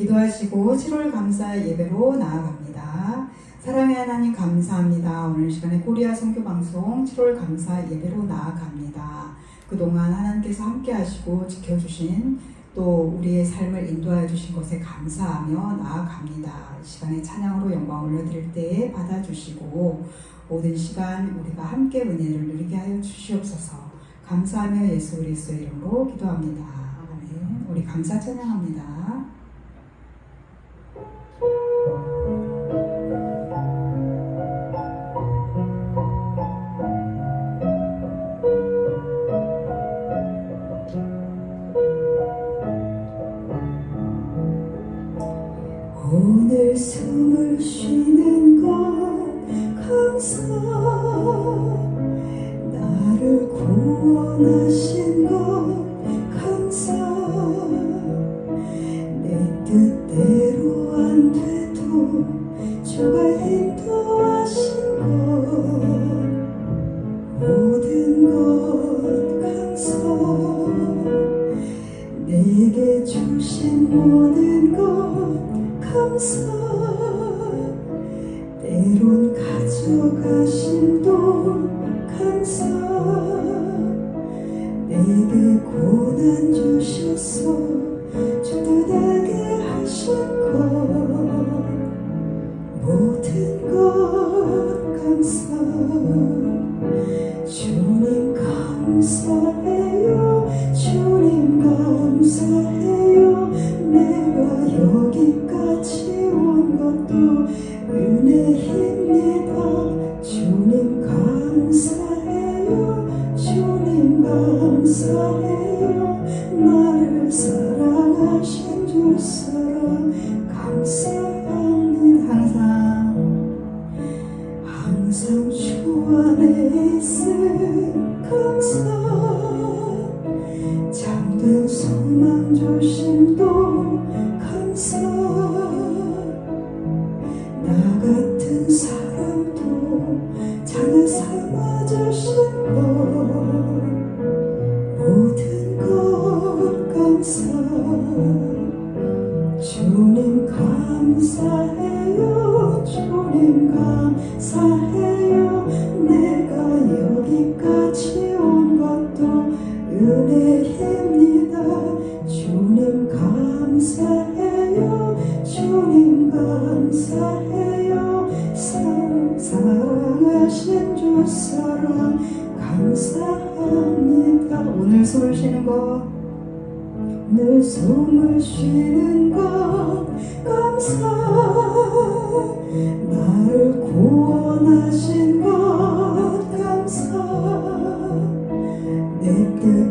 기도하시고 7월 감사 예배로 나아갑니다. 사랑의 하나님 감사합니다. 오늘 시간에 코리아 선교 방송 7월 감사 예배로 나아갑니다. 그동안 하나님께서 함께 하시고 지켜주신 또 우리의 삶을 인도하여 주신 것에 감사하며 나아갑니다. 이 시간에 찬양으로 영광 올려드릴 때에 받아주시고 모든 시간 우리가 함께 은혜를 누리게 하여 주시옵소서 감사하며 예수 그리스도의 이름으로 기도합니다. 우리 감사 찬양합니다. 주가 인도하신 것 모든 것 감사 내게 주신 모든 것 감사 있음 감사 잠든 소망 조심도 감사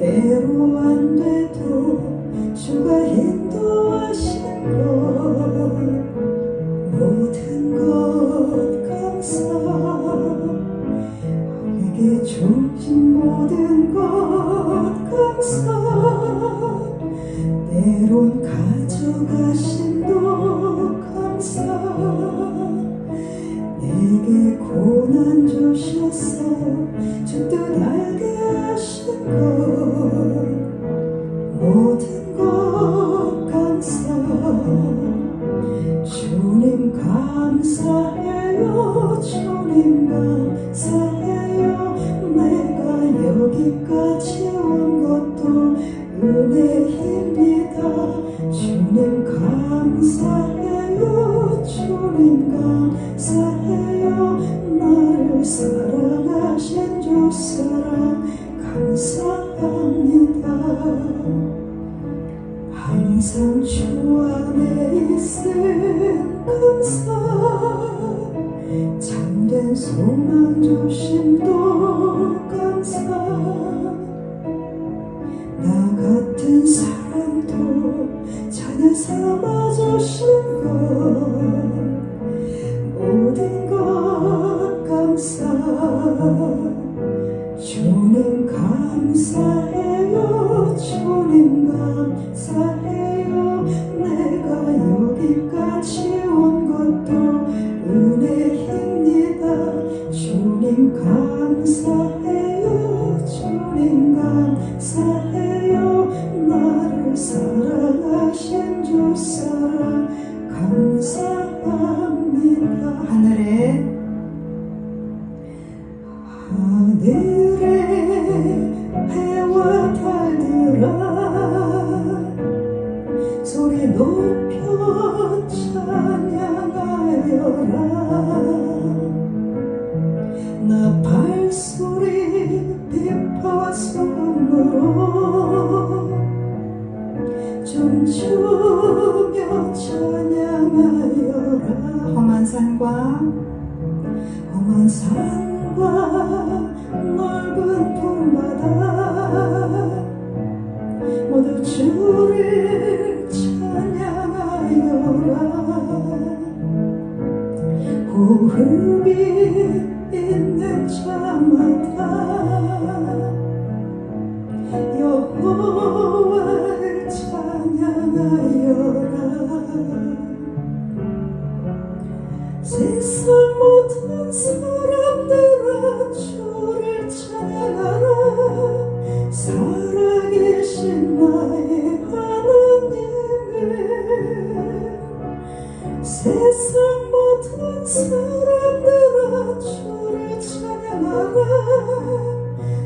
뜻대로 안 돼도 주가 인도하신 것 모든 것 감사. 내게 주신 모든 것 감사. 때론 가져가심 모든 것 감사. 주님 감사해요 주님 주 안에 있음 감사 잠든 소망 조심도 감 God.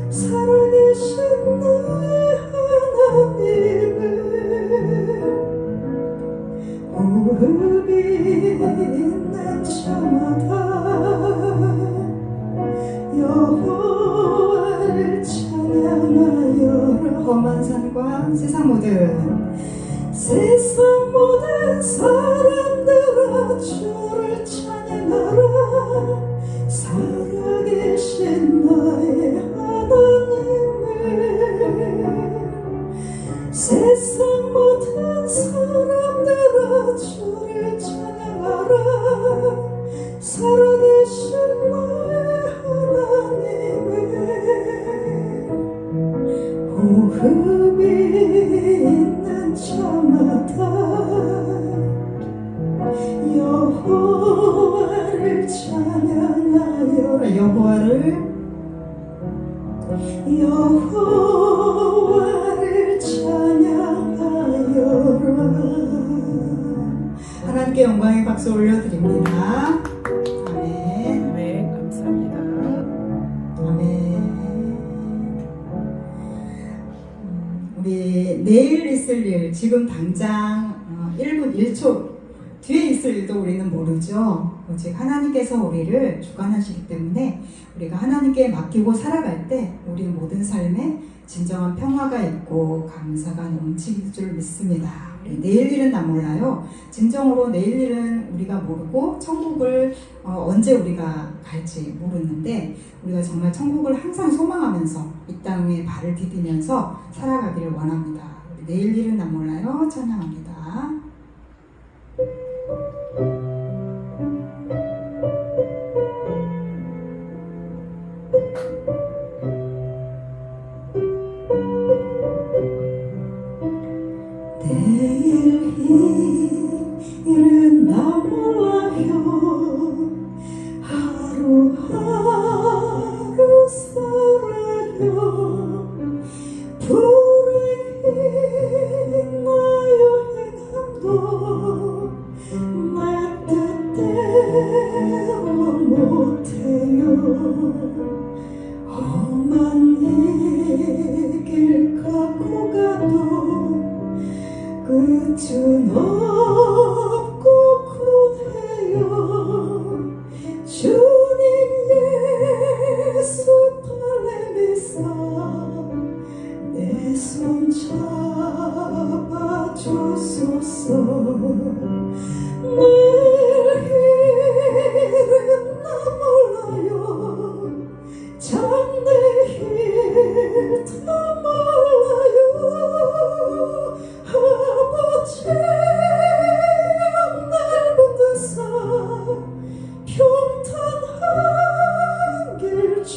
살아계신 하나님께 영광의 박수 올려드립니다. 아멘. 네, 감사합니다. 아멘. 음, 우리 내일 있을 일, 지금 당장 어, 1분 1초 뒤에 있을 일도 우리는 모르죠. 오직 하나님께서 우리를 주관하시기 때문에 우리가 하나님께 맡기고 살아갈 때 우리 모든 삶에 진정한 평화가 있고 감사가 넘칠 줄 믿습니다. 내일 일은 나 몰라요. 진정으로 내일 일은 우리가 모르고 천국을 어, 언제 우리가 갈지 모르는데 우리가 정말 천국을 항상 소망하면서 이 땅에 발을 디디면서 살아가기를 원합니다. 내일 일은 나 몰라요. 찬양합니다. 내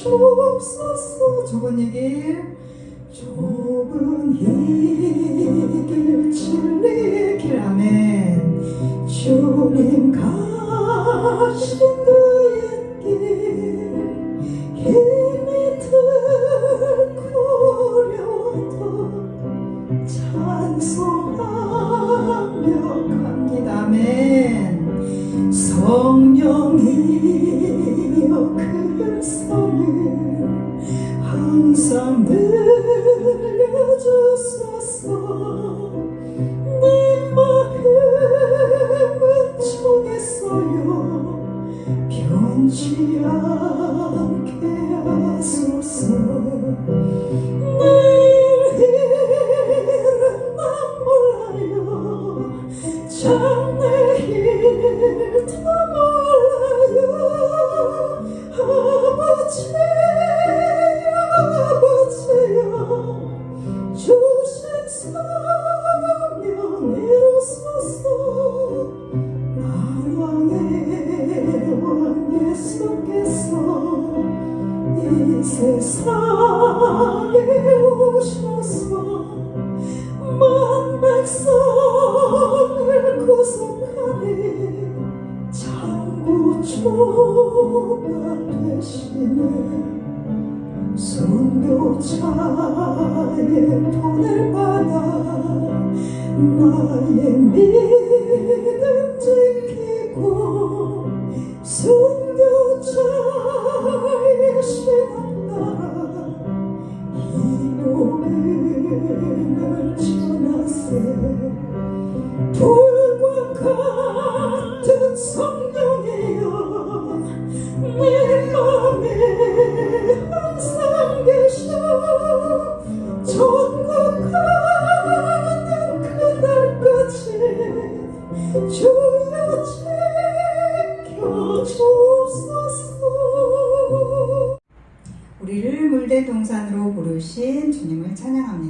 주옵소서 좁은 얘기 touch me. 손도자의 돈을 받아 나의 미래 부르신 주님을 찬양합니다.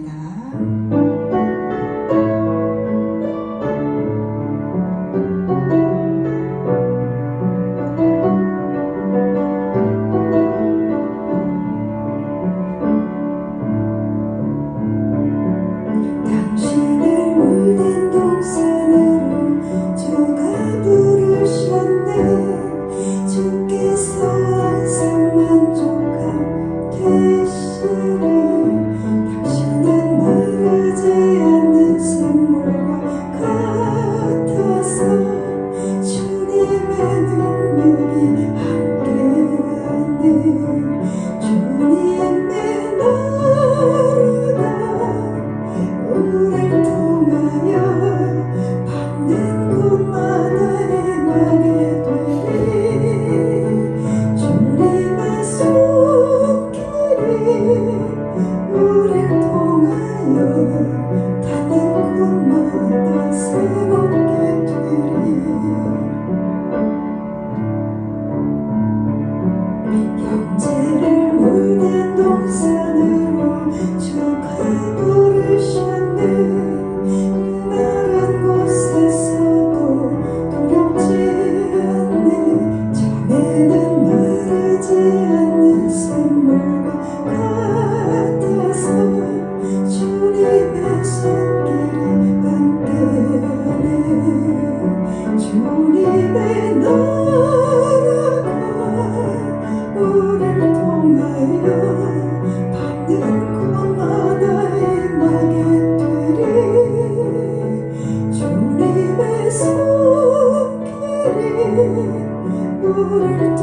Ooh.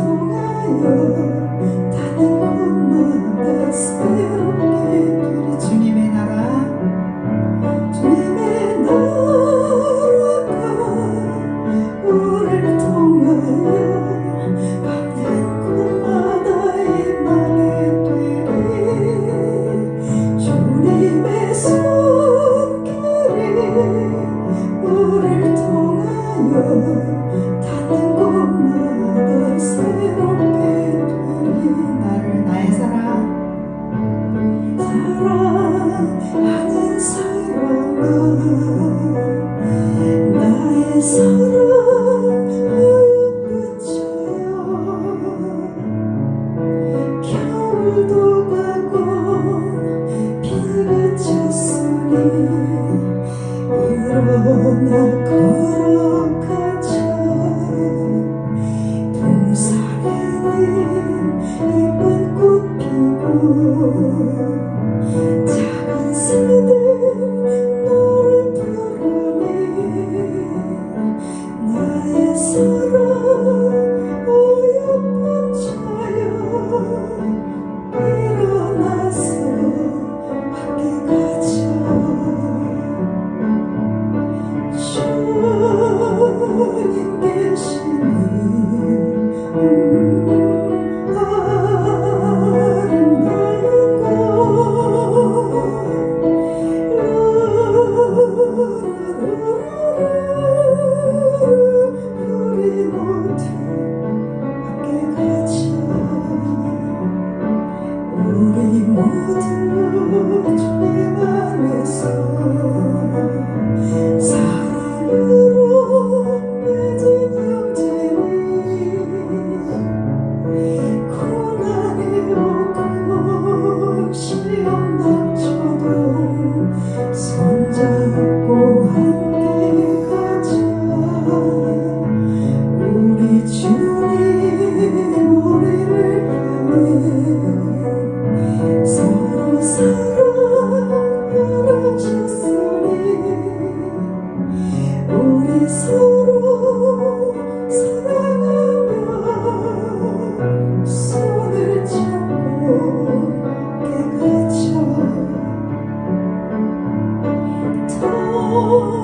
morgen